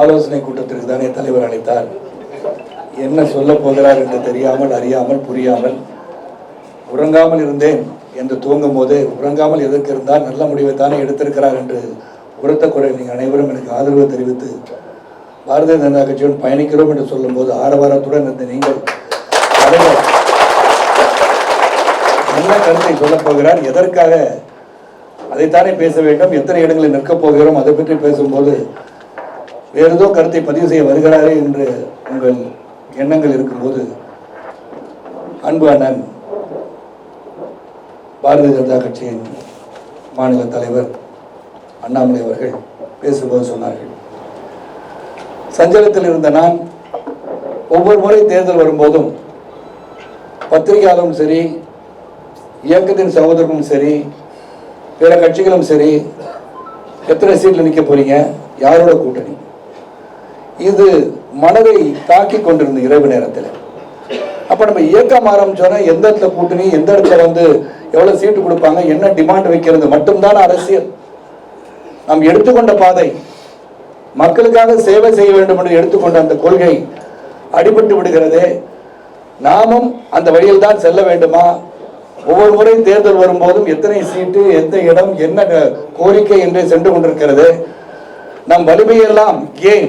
ஆலோசனை கூட்டத்திற்கு தானே தலைவர் அழைத்தார். என்ன சொல்ல போகிறார் என்று தெரியாமல் அறியாமல் புரியாமல் உறங்காமல் இருந்தேன் என்று தூங்கும் போது உறங்காமல் எதற்கு இருந்தால் நல்ல முடிவை தானே எடுத்திருக்கிறார் என்று உரத்த குறை நீங்கள் அனைவரும் எனக்கு ஆதரவு தெரிவித்து பாரதிய ஜனதா கட்சியுடன் பயணிக்கிறோம் என்று சொல்லும்போது ஆரவாரத்துடன் இருந்த நீங்கள் என்ன கருத்தை சொல்லப் போகிறார். எதற்காக? அதைத்தானே பேச வேண்டும். எத்தனை இடங்களில் நிற்கப் போகிறோம்? அதை பற்றி பேசும்போது வேறு ஏதோ கருத்தை பதிவு செய்ய வருகிறாரே என்று உங்கள் எண்ணங்கள் இருக்கும்போது அன்பு அண்ணன் பாரதிய ஜனதா கட்சியின் மாநில தலைவர் அண்ணாமலை அவர்கள் பேசும்போது சொன்னார்கள். சஞ்சலத்தில் இருந்த நான் ஒவ்வொரு முறை தேர்தல் வரும்போதும் பத்திரிகையாளரும் சரி இயக்கத்தின் சகோதரரும் சரி பிற கட்சிகளும் சரி எத்தனை சீட்டில் நிற்க போறீங்க? யாரோட கூட்டணி? இது மனதை தாக்கி கொண்டிருந்த இரவு நேரத்தில். அப்போ நம்ம இயக்கம் ஆரம்பிச்சோன்னா எந்த இடத்துல கூட்டணி எந்த இடத்துல வந்து எவ்வளோ சீட்டு கொடுப்பாங்க என்ன டிமாண்ட் வைக்கிறது மட்டும்தான் அரசியல். நாம் எடுத்துக்கொண்ட பாதை மக்களுக்காக சேவை செய்ய வேண்டும் என்று எடுத்துக்கொண்ட அந்த கொள்கை அடிபட்டு விடுகிறதே. நாமும் அந்த வழியில் தான் செல்ல வேண்டுமா? ஒவ்வொரு முறை தேர்தல் வரும்போதும் எத்தனை சீட்டு எந்த இடம் என்ன கோரிக்கை என்று சென்று கொண்டிருக்கிறது. நம் வலிமையெல்லாம் ஏன்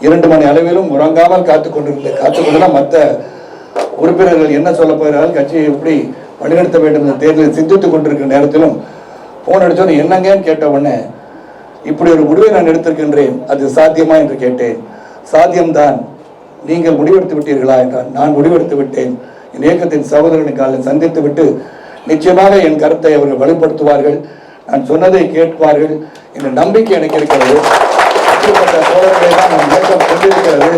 இரண்டு மணி அளவிலும் உறங்காமல் காத்து கொண்டிருந்த காத்து கொண்டுதான் மற்ற உறுப்பினர்கள் என்ன சொல்ல போகிறார்கள் கட்சியை எப்படி வழிநடத்த வேண்டும் என்ற தேர்தலில் சிந்தித்துக் கொண்டிருக்கிற நேரத்திலும் போன் அடித்தோன்னு என்னங்கன்னு கேட்ட உடனே இப்படி ஒரு முடிவை நான் எடுத்திருக்கின்றேன் அது சாத்தியமா? என்று கேட்டேன். சாத்தியம்தான். நீங்கள் முடிவெடுத்து விட்டீர்களா? என்றான். நான் முடிவெடுத்து விட்டேன். என் இயக்கத்தின் சகோதரனை காலில் சந்தித்து விட்டு நிச்சயமாக என் கருத்தை அவர்கள் வலுப்படுத்துவார்கள். நான் சொன்னதை கேட்பார்கள். என்ற நம்பிக்கை எனக்கு இருக்கிறது. அப்படிப்பட்ட சோழர்களை தான் நம் இயக்கம் கொண்டிருக்கிறது.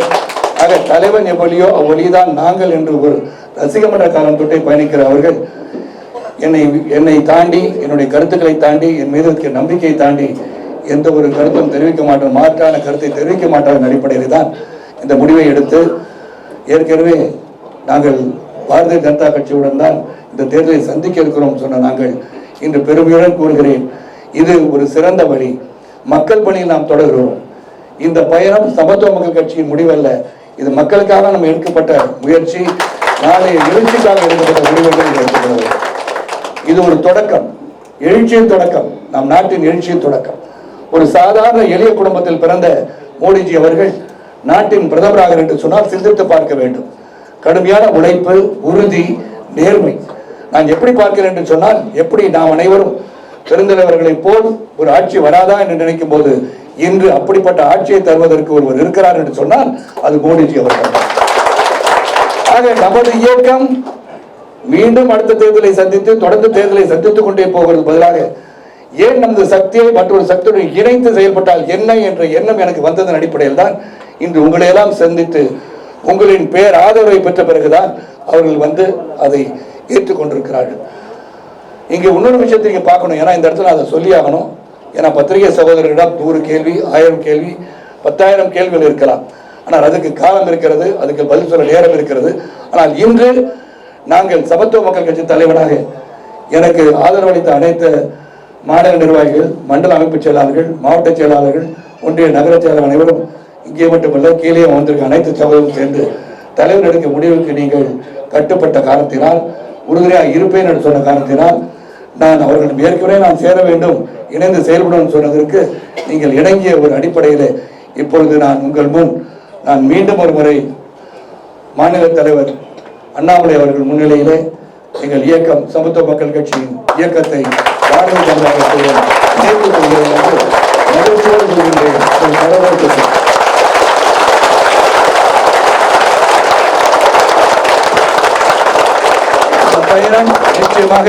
ஆக தலைவன் எவ்வளியோ அவ்வழிதான் நாங்கள் என்று ஒரு ரசிகமன்ற காலம் தொட்டே பயணிக்கிற அவர்கள் என்னை என்னை தாண்டி என்னுடைய கருத்துக்களை தாண்டி என் மீது இருக்கிற நம்பிக்கையை தாண்டி எந்த ஒரு கருத்தும் தெரிவிக்க மாட்டோம். மாற்றான கருத்தை தெரிவிக்க மாட்டார்கள் அடிப்படையில் தான் இந்த முடிவை எடுத்து ஏற்கனவே நாங்கள் பாரதிய ஜனதா கட்சியுடன் தான் இந்த தேர்தலை சந்திக்க இருக்கிறோம் சொன்ன நாங்கள் இன்று பெருமையுடன் கூறுகிறேன். இது ஒரு சிறந்த வழி. மக்கள் பணியில் நாம் தொடர்கிறோம். இந்த பயணம் சமத்துவ மக்கள் கட்சியின் முடிவல்ல. இது மக்களுக்காக நம்ம எடுக்கப்பட்ட முயற்சி. நாளைய எழுச்சிக்காக எடுக்கப்பட்ட முடிவுகள் இது இது ஒரு தொடக்கம். எழுச்சியின் தொடக்கம். நம் நாட்டின் எழுச்சியின் தொடக்கம். ஒரு சாதாரண எளிய குடும்பத்தில் பிறந்த மோடிஜி அவர்கள் நாட்டின் பிரதமராக என்று சொன்னால் சிந்தித்து பார்க்க வேண்டும். கடுமையான உழைப்பு உறுதி நேர்மை. நான் எப்படி பார்க்கிறேன் என்று சொன்னால் எப்படி நாம் அனைவரும் பெருந்தலைவர்களைப் போல் ஒரு ஆட்சி வராதா என்று நினைக்கும் போது இன்று அப்படிப்பட்ட ஆட்சியை தருவதற்கு ஒருவர் இருக்கிறார் என்று சொன்னால் அது மோடிஜி அவர்கள். ஆக நமது இயக்கம் மீண்டும் அடுத்த தேர்தலை சந்தித்து தொடர்ந்து தேர்தலை சந்தித்துக் கொண்டே போகிறது பதிலாக ஏன் நமது சக்தியை மற்றொரு சக்தியுடன் இணைந்து செயல்பட்டால் என்ன என்ற எண்ணம் எனக்கு வந்ததன் அடிப்படையில் தான் இன்று உங்களையெல்லாம் சந்தித்து உங்களின் பேர் ஆதரவை பெற்ற பிறகுதான் அவர்கள் வந்து அதை ஏற்றுக்கொண்டிருக்கிறார்கள். இங்கே இன்னொரு விஷயத்தை நீங்கள் பார்க்கணும். ஏன்னா இந்த இடத்துல அதை சொல்லி ஆகணும் ஏன்னா பத்திரிகை சகோதரர்களிடம் நூறு கேள்வி ஆயிரம் கேள்வி பத்தாயிரம் கேள்விகள் இருக்கலாம். ஆனால் அதுக்கு காலம் இருக்கிறது அதுக்கு பதில் சொல்ல நேரம் இருக்கிறது. ஆனால் இன்று நாங்கள் சமத்துவ மக்கள் கட்சி தலைவராக எனக்கு ஆதரவளித்த அனைத்து மாநில நிர்வாகிகள் மண்டல அமைப்பு செயலாளர்கள் மாவட்ட செயலாளர்கள் ஒன்றிய நகர செயலாளர் அனைவரும் இங்கே மட்டுமல்ல கீழே வந்திருக்க அனைத்து சகோதரரும் சேர்ந்து தலைவர் எடுக்க முடிவுக்கு நீங்கள் கட்டுப்பட்ட காரணத்தினால் உறுதுணையாக இருப்பேன் என்று சொன்ன காரணத்தினால் நான் அவர்களிடம் ஏற்கனவே நான் சேர வேண்டும் இணைந்து செயல்படும் சொன்னதற்கு நீங்கள் இணங்கிய ஒரு அடிப்படையில் இப்பொழுது நான் உங்கள் முன் நான் மீண்டும் ஒரு முறை மாநில தலைவர் அண்ணாமலை அவர்கள் முன்னிலையிலே எங்கள் இயக்கம் சமத்துவ மக்கள் கட்சியின் இயக்கத்தை பாரதிய ஜனதா கட்சியுடன் கொள்கிறேன் என்று மகிழ்ச்சியோடு சொல்கின்றேன் பயணம் நிச்சயமாக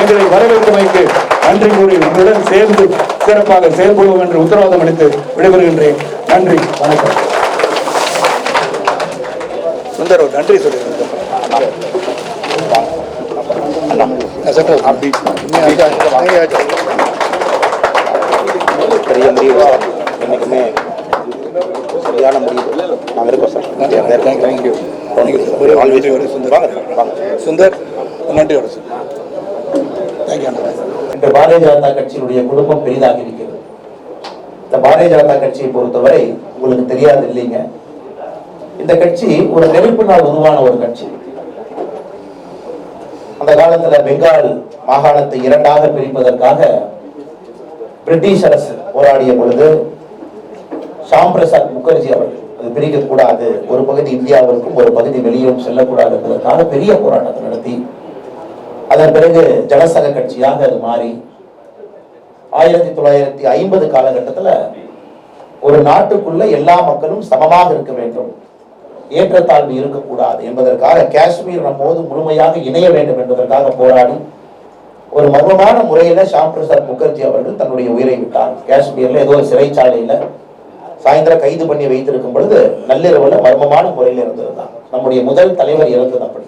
எங்களை வரவேற்பமைக்கு நன்றி கூறி உங்களுடன் சேர்ந்து சிறப்பாக செயல்படுவோம் என்று உத்தரவாதம் அளித்து விடைபெறுகின்றேன். நன்றி வணக்கம். சுந்தர் நன்றி சொல்லுங்கள் பெரிய முடிவு என்றைக்குமே சரியான முடிவு. நாங்கள் இருக்கோம் சார். Thank you Always. சுந்தர். வாங்க சார் வாங்க சுந்தர் நன்றியோட தேங்க்யூ இன்று பாரதிய ஜனதா கட்சியினுடைய குடும்பம் பெரிதாக இருக்கிறது. இந்த பாரதிய ஜனதா கட்சியை பொறுத்தவரை உங்களுக்கு தெரியாது இல்லைங்க. இந்த கட்சி ஒரு நெருப்பு நாள் உருவான ஒரு கட்சி. அந்த காலத்துல பெங்கால் மாகாணத்தை இரண்டாக பிரிப்பதற்காக பிரிட்டிஷ் அரசு போராடிய பொழுது ஷாம் பிரசாத் முகர்ஜி அவர்கள் அது பிரிக்கக்கூடாது ஒரு பகுதி இந்தியாவிற்கும் ஒரு பகுதி வெளியும் செல்லக்கூடாது என்பதற்காக பெரிய போராட்டத்தை நடத்தி அதன் பிறகு ஜனசங்க கட்சியாக அது மாறி ஆயிரத்தி தொள்ளாயிரத்தி ஐம்பது காலகட்டத்தில் ஒரு நாட்டுக்குள்ள எல்லா மக்களும் சமமாக இருக்க வேண்டும். ஏற்றத்தாழ்வு இருக்கக்கூடாது என்பதற்காக காஷ்மீர் நம்மோடு முழுமையாக இணைய வேண்டும் என்பதற்காக போராடி ஒரு மர்மமான முறையில் ஷாம் பிரசாத் முகர்ஜி அவர்கள் தன்னுடைய உயிரை விட்டார். காஷ்மீரில் ஏதோ ஒரு சிறைச்சாலையில் சாயந்தரம் கைது பண்ணி வைத்திருக்கும் பொழுது நள்ளிரவில் மர்மமான முறையில் இருந்திருந்தார். நம்முடைய முதல் தலைவர் இறந்தது அப்படி.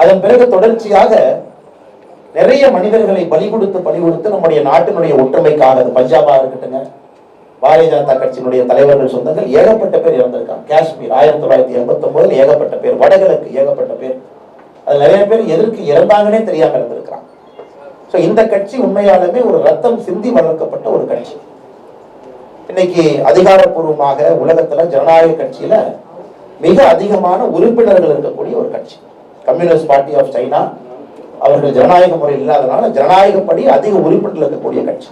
அதன் பிறகு தொடர்ச்சியாக நிறைய மனிதர்களை பலி கொடுத்து பலி கொடுத்து நம்முடைய நாட்டினுடைய ஒற்றுமைக்காக அது பஞ்சாபா இருக்கட்டுங்க பாரதிய ஜனதா கட்சியினுடைய தலைவர்கள் சொந்தங்கள் ஏகப்பட்ட பேர் இறந்திருக்காங்க. காஷ்மீர் ஆயிரத்தி தொள்ளாயிரத்தி எண்பத்தி ஒன்பதுல ஏகப்பட்ட பேர் வடகிழக்கு ஏகப்பட்ட பேர். அது நிறைய பேர் எதற்கு இறந்தாங்கன்னே தெரியாம இருந்திருக்கிறாங்க. ஸோ இந்த கட்சி உண்மையாலுமே ஒரு ரத்தம் சிந்தி வளர்க்கப்பட்ட ஒரு கட்சி. இன்னைக்கு அதிகாரப்பூர்வமாக உலகத்துல ஜனநாயக கட்சியில மிக அதிகமான உறுப்பினர்கள் இருக்கக்கூடிய ஒரு கட்சி. கம்யூனிஸ்ட் பார்ட்டி ஆஃப் சைனா அவர்கள் ஜனநாயக முறை இல்லாதனால ஜனநாயகப்படி அதிக உறுப்பினர்கள் இருக்கக்கூடிய கட்சி.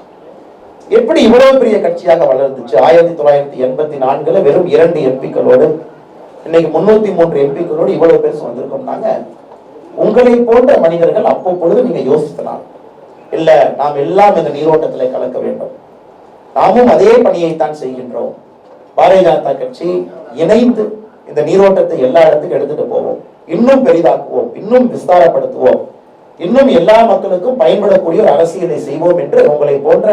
எப்படி இவ்வளவு பெரிய கட்சியாக வளர்ந்துச்சு? ஆயிரத்தி தொள்ளாயிரத்தி எண்பத்தி நான்குல வெறும் இரண்டு எம்பிக்களோடு இன்னைக்கு முன்னூத்தி மூன்று எம்பிக்களோடு இவ்வளவு பேச வந்திருக்கோம்னாங்க. உங்களை போன்ற மனிதர்கள் அவ்வப்பொழுது நீங்க யோசித்தனால் இல்ல நாம் எல்லாம் இந்த நீரோட்டத்தில் கலக்க வேண்டும். நாமும் அதே பணியைத்தான் செய்கின்றோம். பாரதிய ஜனதா கட்சி இணைந்து இந்த நீரோட்டத்தை எல்லா இடத்துக்கும் எடுத்துட்டு போவோம். இன்னும் பெரிதாக்குவோம் இன்னும் விஸ்தாரப்படுத்துவோம் இன்னும் எல்லா மக்களுக்கும் பயன்படக்கூடிய ஒரு அரசியலை செய்வோம் என்று உங்களை போன்ற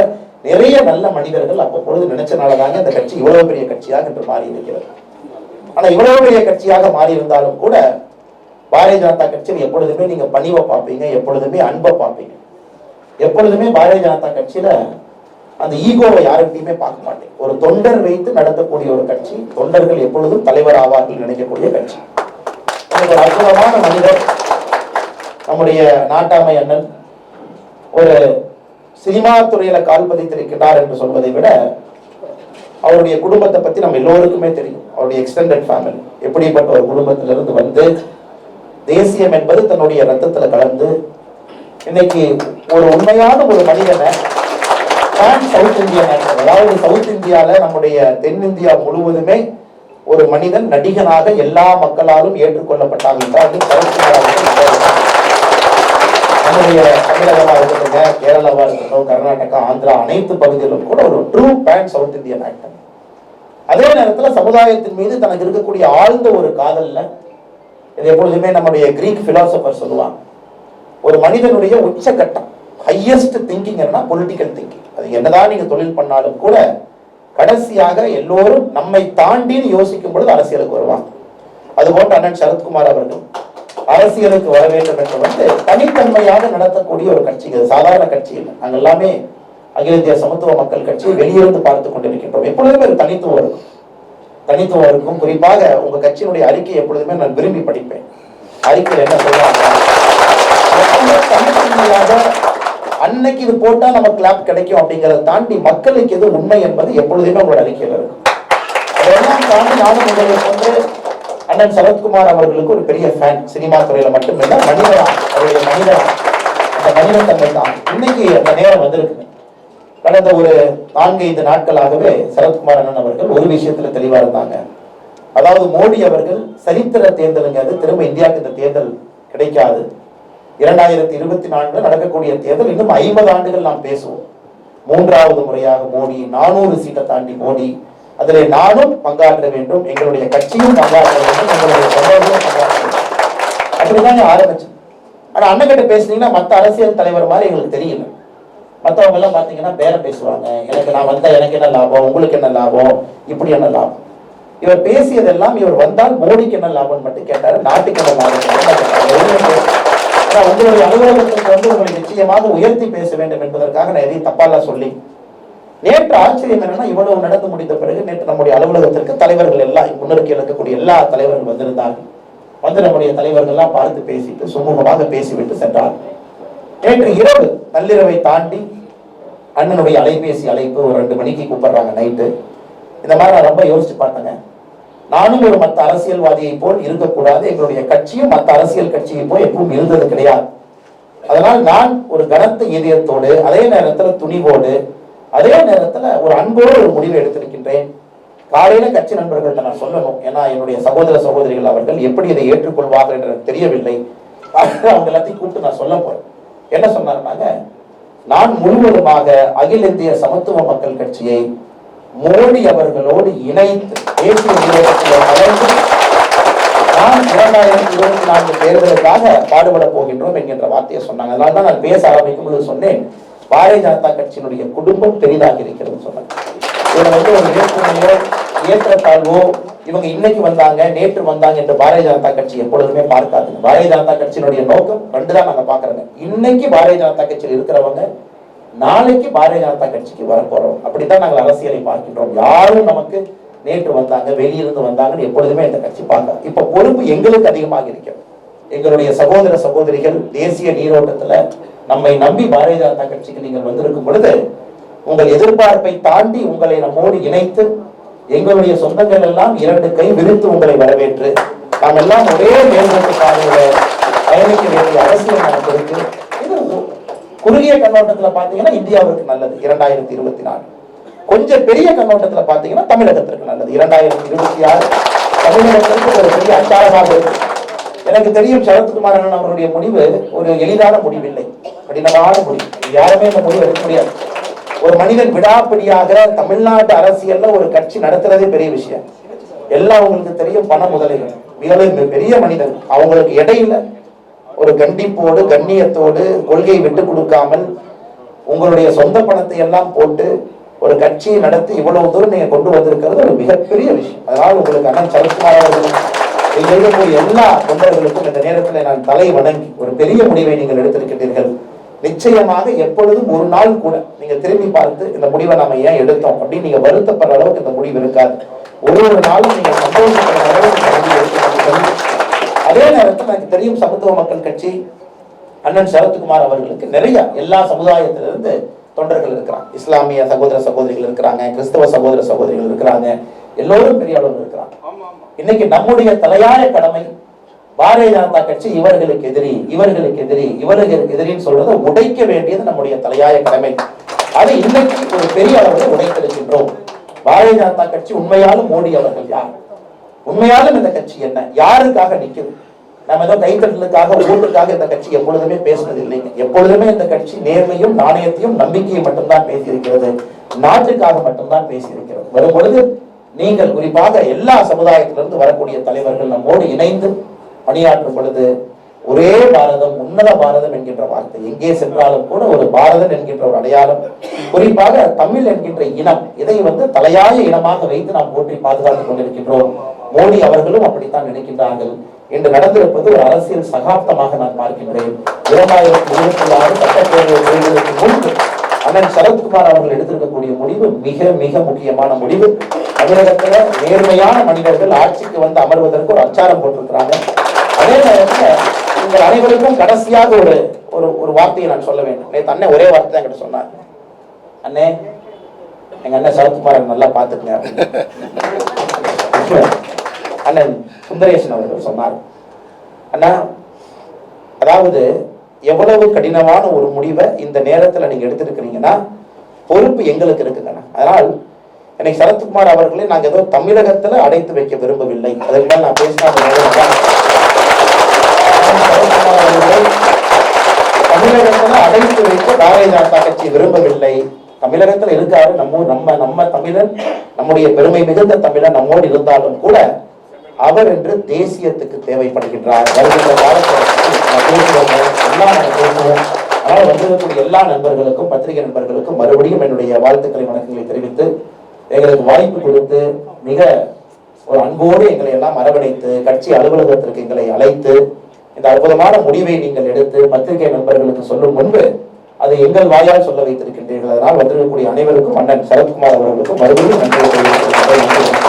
நிறைய நல்ல மனிதர்கள் அப்பொழுது நினைச்சனாலதாங்க இந்த கட்சி இவ்வளவு பெரிய கட்சியாக இன்று மாறி இருக்கிறது ஆனா இவ்வளவு பெரிய கட்சியாக மாறி இருந்தாலும் கூட பாரதிய ஜனதா கட்சியில் எப்பொழுதுமே நீங்க பணிவை பார்ப்பீங்க எப்பொழுதுமே அன்பை பார்ப்பீங்க. எப்பொழுதுமே பாரதிய ஜனதா கட்சியில அந்த ஈகோவை யாருக்கிட்டையுமே பார்க்க மாட்டேன். ஒரு தொண்டர் வைத்து நடத்தக்கூடிய ஒரு கட்சி தொண்டர்கள் எப்பொழுதும் தலைவர் ஆவார்கள் நினைக்கக்கூடிய கட்சி. ஒரு அற்புதமான மனிதர் நம்முடைய நாட்டாமை அண்ணன் ஒரு சினிமா துறையில கால் பதித்திருக்கிறார் என்று சொல்வதை விட அவருடைய குடும்பத்தை பத்தி நம்ம எல்லோருக்குமே தெரியும். அவருடைய எக்ஸ்டெண்டட் ஃபேமிலி எப்படிப்பட்ட ஒரு குடும்பத்திலிருந்து வந்து தேசியம் என்பது தன்னுடைய ரத்தத்துல கலந்து இன்னைக்கு ஒரு உண்மையான ஒரு மனிதனை pan சவுத் இந்தியன் அதாவது சவுத் இந்தியால நம்முடைய தென்னிந்தியா முழுவதுமே ஒரு மனிதன் நடிகனாக எல்லா மக்களாலும் ஏற்றுக்கொள்ளப்பட்டார் என்றால் நம்முடைய தமிழகமா இருக்கட்டும் கேரளாவா இருக்கட்டும் கர்நாடகா ஆந்திரா அனைத்து பகுதிகளிலும் கூட ஒரு true pan south Indian actor அதே நேரத்தில் சமுதாயத்தின் மீது தனக்கு இருக்கக்கூடிய ஆழ்ந்த ஒரு காதல்ல இது எப்பொழுதுமே நம்முடைய கிரீக் பிலாசபர் சொல்லுவாங்க. ஒரு மனிதனுடைய உச்சகட்டம் ஹையஸ்ட் திங்கிங் என்ன பொலிட்டிக்கல் திங்கிங் அது என்னதான் நீங்க தொழில் பண்ணாலும் கூட கடைசியாக எல்லோரும் நம்மை தாண்டின்னு யோசிக்கும் பொழுது அரசியலுக்கு வருவாங்க. அதுபோன்று அண்ணன் சரத்குமார் அவர்கள் அரசியலுக்கு வர வேண்டும் என்று வந்து தனித்தன்மையாக நடத்தக்கூடிய ஒரு கட்சி இது சாதாரண கட்சி இல்லை. நாங்கள் எல்லாமே அகில இந்திய சமத்துவ மக்கள் கட்சியை வெளியிருந்து பார்த்து கொண்டிருக்கின்றோம். எப்பொழுதுமே ஒரு தனித்துவம் இருக்கும். தனித்துவம் இருக்கும். குறிப்பாக உங்க கட்சியினுடைய அறிக்கையை எப்பொழுதுமே நான் விரும்பி படிப்பேன். அறிக்கையில் என்ன சொல்றாங்க? தனித்தன்மையாக அன்னைக்கு இது போட்டால் நம்ம கிளாப் கிடைக்கும் அப்படிங்கிறத தாண்டி மக்களுக்கு எது உண்மை என்பது எப்பொழுதுமே உங்களோட அறிக்கையில் இருக்கும். அதெல்லாம் தாண்டி நானும் உங்களுக்கு வந்து அண்ணன் சரத்குமார் அவர்களுக்கு ஒரு பெரிய ஃபேன் சினிமா துறையில மட்டுமில்லை மனிதனா அவருடைய மனிதனா அந்த மனிதத்தன்மை தான். இன்னைக்கு அந்த நேரம் வந்திருக்கு கடந்த ஒரு நான்கு ஐந்து நாட்களாகவே சரத்குமார் அண்ணன் அவர்கள் ஒரு விஷயத்துல தெளிவா இருந்தாங்க. அதாவது மோடி அவர்கள் சரித்திர தேர்தலுங்க அது திரும்ப இந்தியாவுக்கு இந்த தேர்தல் கிடைக்காது. இரண்டாயிரத்தி இருபத்தி நான்கு நடக்கக்கூடிய தேர்தல் இன்னும் ஐம்பது ஆண்டுகள் நாம் பேசுவோம். மூன்றாவது முறையாக மோடி நானூறு சீட்டை தாண்டி மோடி அதிலே நானும் பங்காற்ற வேண்டும் எங்களுடைய கட்சியும் பங்காற்ற வேண்டும் எங்களுடைய தொண்டர்களும் பங்காற்ற வேண்டும். அப்படிதான் ஆரம்பிச்சு. ஆனா அண்ணன் கிட்ட பேசுனீங்கன்னா மத்த அரசியல் தலைவர் மாதிரி எங்களுக்கு தெரியல. மத்தவங்க எல்லாம் பாத்தீங்கன்னா பேர பேசுவாங்க. எனக்கு நான் வந்தா எனக்கு என்ன லாபம் உங்களுக்கு என்ன லாபம் இப்படி என்ன லாபம். இவர் பேசியதெல்லாம் இவர் வந்தால் மோடிக்கு என்ன லாபம் மட்டும் கேட்டாரு நாட்டுக்கு என்ன லாபம் ஆனா உங்களுடைய அலுவலகத்திற்கு வந்து உங்களை நிச்சயமாக உயர்த்தி பேச வேண்டும் என்பதற்காக நான் எதையும் தப்பாலாம் சொல்லி. நேற்று ஆச்சரியம் என்னன்னா இவ்வளவு நடந்து முடிந்த பிறகு நேற்று நம்முடைய அலுவலகத்திற்கு தலைவர்கள் எல்லாம் முன்னருக்கு இருக்கக்கூடிய எல்லா தலைவர்கள் வந்திருந்தார்கள். வந்து நம்முடைய தலைவர்கள் எல்லாம் பார்த்து பேசிட்டு சுமூகமாக பேசிவிட்டு சென்றார் நேற்று இரவு நள்ளிரவை தாண்டி அண்ணனுடைய அலைபேசி அழைப்பு ஒரு ரெண்டு மணிக்கு கூப்பிடுறாங்க நைட்டு. இந்த மாதிரி நான் ரொம்ப யோசிச்சு பார்த்தேங்க. நானும் ஒரு மத்த அரசியல்வாதியை போல் இருக்கக்கூடாது. எங்களுடைய கட்சியும் மத்த அரசியல் கட்சியை போல் எப்பவும் இருந்தது கிடையாது. அதனால் நான் ஒரு கனத்த இதயத்தோடு அதே நேரத்துல துணிவோடு அதே நேரத்துல ஒரு அன்போடு ஒரு முடிவு எடுத்திருக்கின்றேன். காலையில கட்சி நண்பர்கள்ட்ட நான் சொல்லணும். ஏன்னா என்னுடைய சகோதர சகோதரிகள் அவர்கள் எப்படி இதை ஏற்றுக்கொள்வார்கள் என்று தெரியவில்லை. அவங்க எல்லாத்தையும் கூப்பிட்டு நான் சொல்ல போறேன். என்ன சொன்னாருனாங்க நான் முழுவதுமாக அகில இந்திய சமத்துவ மக்கள் கட்சியை மோடி அவர்களோடு இணைத்து தேசிய நீரோட்டத்தில் கலந்து நான் இரண்டாயிரத்தி இருபத்தி நான்கு தேர்தலுக்காக பாடுபட போகின்றோம் என்கின்ற வார்த்தையை சொன்னாங்க. அதனால தான் நான் பேச ஆரம்பிக்கும் பொழுது சொன்னேன். பாரதிய ஜனதா கட்சியினுடைய குடும்பம் பெரிதாக இருக்கிறது சொன்னாங்க. இதுல வந்து ஒரு வேற்றுமையோ ஏற்றத்தாழ்வோ இவங்க இன்னைக்கு வந்தாங்க நேற்று வந்தாங்க என்று பாரதிய ஜனதா கட்சி எப்பொழுதுமே பார்க்காது. பாரதிய ஜனதா கட்சியினுடைய நோக்கம் ரெண்டு தான் நாங்க பாக்குறோங்க இன்னைக்கு பாரதிய ஜனதா கட்சியில் இருக்கிறவங்க நாளைக்கு பாரதிய ஜனதா கட்சிக்கு வரப்போறோம். அப்படித்தான் நாங்கள் அரசியலை பார்க்கின்றோம். யாரும் நமக்கு நேற்று வந்தாங்க வெளியிருந்து வந்தாங்கன்னு எப்பொழுதுமே இந்த கட்சி பார்க்க இப்ப பொறுப்பு எங்களுக்கு அதிகமாக இருக்கிறது. எங்களுடைய சகோதர சகோதரிகள் தேசிய நீரோட்டத்துல நம்மை நம்பி பாரதிய ஜனதா கட்சிக்கு நீங்கள் வந்திருக்கும் பொழுது உங்கள் எதிர்பார்ப்பை தாண்டி உங்களை நம்மோடு இணைத்து எங்களுடைய சொந்தங்கள் எல்லாம் இரண்டு கை விரித்து உங்களை வரவேற்று நாம் எல்லாம் ஒரே மேல்நோக்கு பயணிக்க வேண்டிய அவசியம் நமக்கு இருக்கு. குறுகிய கண்ணோட்டத்தில் பார்த்தீங்கன்னா இந்தியாவிற்கு நல்லது இரண்டாயிரத்தி இருபத்தி நாலு. கொஞ்சம் பெரிய கண்ணோட்டத்தில் பார்த்தீங்கன்னா தமிழகத்திற்கு நல்லது இரண்டாயிரத்தி இருபத்தி ஆறு. தமிழகத்திற்கு ஒரு பெரிய அச்சாரமாக இருக்கு. எனக்கு தெரியும் சரத்குமார் அண்ணன் அவருடைய முடிவு ஒரு எளிதான முடிவில்லை. கடினமான முடிவு. யாருமே இந்த முடிவு எடுக்க முடியாது. ஒரு மனிதன் விடாப்பிடியாக தமிழ்நாட்டு அரசியல்ல ஒரு கட்சி நடத்துறதே பெரிய விஷயம். எல்லாம் அவங்களுக்கு தெரியும் பண முதலைகள் மிக பெரிய மனிதன். அவங்களுக்கு இடையில ஒரு கண்டிப்போடு கண்ணியத்தோடு கொள்கையை விட்டு கொடுக்காமல் உங்களுடைய சொந்த பணத்தை எல்லாம் போட்டு ஒரு கட்சியை நடத்தி இவ்வளவு தூரம் நீங்க கொண்டு வந்திருக்கிறது ஒரு மிகப்பெரிய விஷயம். அதனால் உங்களுக்கு அண்ணன் சரத்குமார் அவர்கள் இருக்கக்கூடிய எல்லா தொண்டர்களுக்கும் இந்த நேரத்தில் நான் தலை வணங்கி ஒரு பெரிய முடிவை நீங்கள் எடுத்திருக்கிறீர்கள் நிச்சயமாக எப்பொழுதும் ஒரு நாள் கூட நீங்க திரும்பி பார்த்து இந்த முடிவை நாம ஏன் எடுத்தோம் அப்படின்னு நீங்க வருத்தப்படுற அளவுக்கு இந்த முடிவு இருக்காது. ஒரு ஒரு நாளும் நீங்க சந்தோஷப்படுற அளவுக்கு அதே நேரத்தில் எனக்கு தெரியும் சமத்துவ மக்கள் கட்சி அண்ணன் சரத்குமார் அவர்களுக்கு நிறைய எல்லா சமுதாயத்திலிருந்து தொண்டர்கள் இருக்கிறாங்க. இஸ்லாமிய சகோதர சகோதரிகள் இருக்கிறாங்க கிறிஸ்தவ சகோதர சகோதரிகள் இருக்கிறாங்க எல்லோரும் பெரிய அளவில் இருக்கிறாங்க. இன்னைக்கு நம்முடைய தலையாய கடமை பாரதிய ஜனதா கட்சி இவர்களுக்கு எதிரி இவர்களுக்கு எதிரி இவர்களுக்கு எதிரின்னு சொல்றதை உடைக்க வேண்டியது நம்முடைய தலையாய கடமை. அதை இன்னைக்கு ஒரு பெரிய அளவில் உடைத்திருக்கின்றோம் பாரதிய ஜனதா கட்சி உண்மையாலும் மோடி அவர்கள் யார்? உண்மையாலும் இந்த கட்சி என்ன? யாருக்காக நிக்குது? நம்ம ஏதோ கைத்தட்டலுக்காக ஓட்டுக்காக இந்த கட்சி எப்பொழுதுமே பேசுனது இல்லைங்க எப்பொழுதுமே இந்த கட்சி நேர்மையும் நாணயத்தையும் நம்பிக்கையும் மட்டும்தான் பேசியிருக்கிறது. நாட்டுக்காக மட்டும்தான் பேசியிருக்கிறது. வரும் பொழுது நீங்கள் குறிப்பாக எல்லா சமுதாயத்திலிருந்து வரக்கூடிய தலைவர்கள் நம்மோடு இணைந்து பணியாற்றும் பொழுது ஒரே பாரதம் உன்னத பாரதம் என்கின்ற வார்த்தை. எங்கே சென்றாலும் கூட ஒரு பாரதம் என்கின்ற ஒரு அடையாளம். குறிப்பாக தமிழ் என்கின்ற இனம் இதை வந்து தலையாய இனமாக வைத்து நாம் போற்றி பாதுகாத்துக் கொண்டிருக்கின்றோம். மோடி அவர்களும் அப்படித்தான் நினைக்கின்றார்கள். இன்று நடந்திருப்பது ஒரு அரசியல் சகாப்தமாக நான் பார்க்கின்றேன். இரண்டாயிரத்தி இருபத்தி ஆறு சட்டப்பேரவை தேர்தலுக்கு முன்பு அண்ணன் சரத்குமார் அவர்கள் எடுத்திருக்கக்கூடிய முடிவு மிக மிக முக்கியமான முடிவு. தமிழகத்துல நேர்மையான மனிதர்கள் ஆட்சிக்கு வந்து அமர்வதற்கு ஒரு அச்சாரம் போட்டிருக்கிறாங்க. அதே நேரத்துல உங்கள் அனைவருக்கும் கடைசியாக ஒரு ஒரு ஒரு வார்த்தையை நான் சொல்ல வேண்டும். நேற்று அண்ணன் ஒரே வார்த்தை தான் என்கிட்ட சொன்னார். அண்ணே எங்க அண்ணன் சரத்குமார் நல்லா பாத்துக்கங்க அண்ணன் சுந்தரேசன் அவர்கள் சொன்னார். அண்ணா அதாவது எவ்வளவு கடினமான ஒரு முடிவை இந்த நேரத்தில் நீங்கள் எடுத்திருக்கிறீங்கன்னா பொறுப்பு எங்களுக்கு இருக்குங்கண்ணா அதனால் என்னை சரத்குமார் அவர்களை நாங்கள் ஏதோ தமிழகத்தில் அடைத்து வைக்க விரும்பவில்லை. அதற்கு மேல் நான் பேசினா சரத்குமார் அவர்களை தமிழகத்துல அடைத்து வைக்க பாரதிய ஜனதா கட்சி விரும்பவில்லை. தமிழகத்துல இருக்காரு நம்ம நம்ம நம்ம தமிழன் நம்முடைய பெருமை மிகுந்த தமிழன் நம்மோடு இருந்தாலும் கூட அவர் என்று தேசியத்துக்கு தேவைப்படுகின்றார். வருகின்ற அதனால் வந்திருக்கக்கூடிய எல்லா நண்பர்களுக்கும் பத்திரிகை நண்பர்களுக்கும் மறுபடியும் என்னுடைய வாழ்த்துக்களை வணக்கங்களை தெரிவித்து எங்களுக்கு வாய்ப்பு கொடுத்து மிக ஒரு அன்போடு எங்களை எல்லாம் அரவணைத்து கட்சி அலுவலகத்திற்கு எங்களை அழைத்து இந்த அற்புதமான முடிவை நீங்கள் எடுத்து பத்திரிகை நண்பர்களுக்கு சொல்லும் முன்பு அதை எங்கள் வாயால் சொல்ல வைத்திருக்கின்றீர்கள். அதனால் வந்திருக்கக்கூடிய அனைவருக்கும் அண்ணன் சரத்குமார் அவர்களுக்கும் மறுபடியும் நன்றி